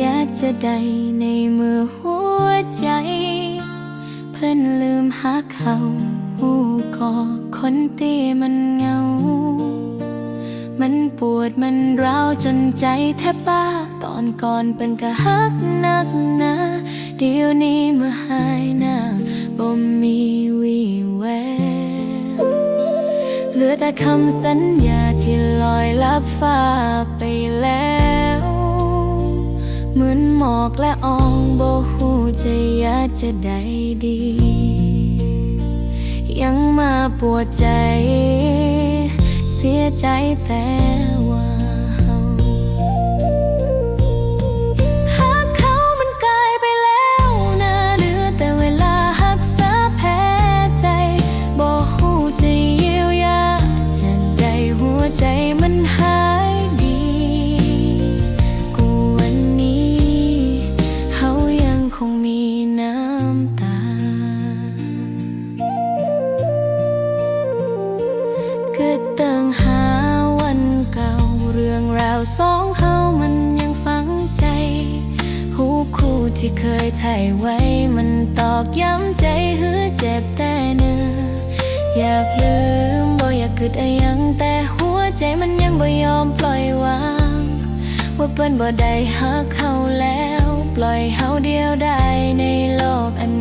อยากจะได้ในเมื่อหัวใจ เพิ่นลืมหักเขาหูก็คนตีมันเงา มันปวดมันร้าวจนใจแทบบ้า ตอนก่อนเป็นกะฮักนักหนาเดี๋ยวนี้มื่อหายหน้าบ่มีวี่แววเหลือแต่คำสัญญาที่ลอยลับฟ้าไปแล้ว อนหมอกและอองบ่หูจะอยากจะได้ดี ยังมาปวดใจ เสียใจแต่ วสองเฮามันยังฝังใจ หูคู่ที่เคยถ่ายไว้ มันตอกย้ำใจหือเจ็บแต่เนื้ออยากลืมบ่อยากคิดอะไรยังแต่หัวใจมันยังบ่ยอมปล่อยวาง ว่าเปิ้นบ่ได้หักเขาแล้ว ปล่อยเฮาเดียวได้ในโลกอัน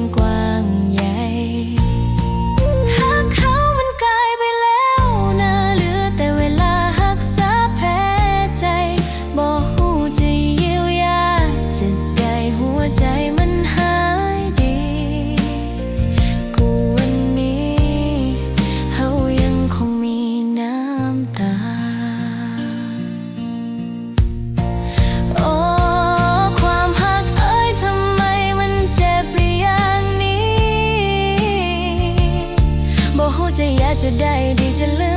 จะได้ดีจะลืม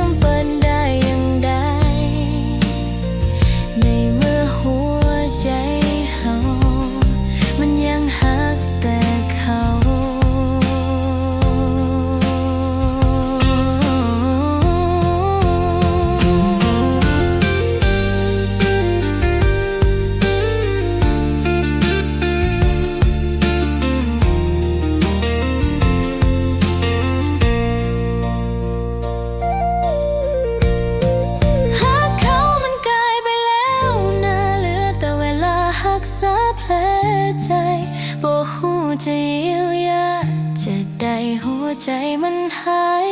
ษาแผลใจบ่ฮู้จะเยียวยาจะได้หัวใจมันหาย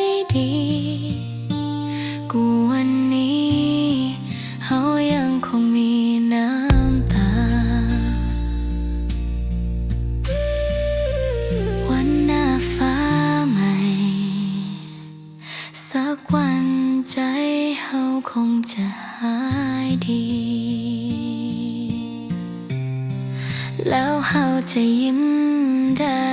แล้วเฮาจะยิ้มได้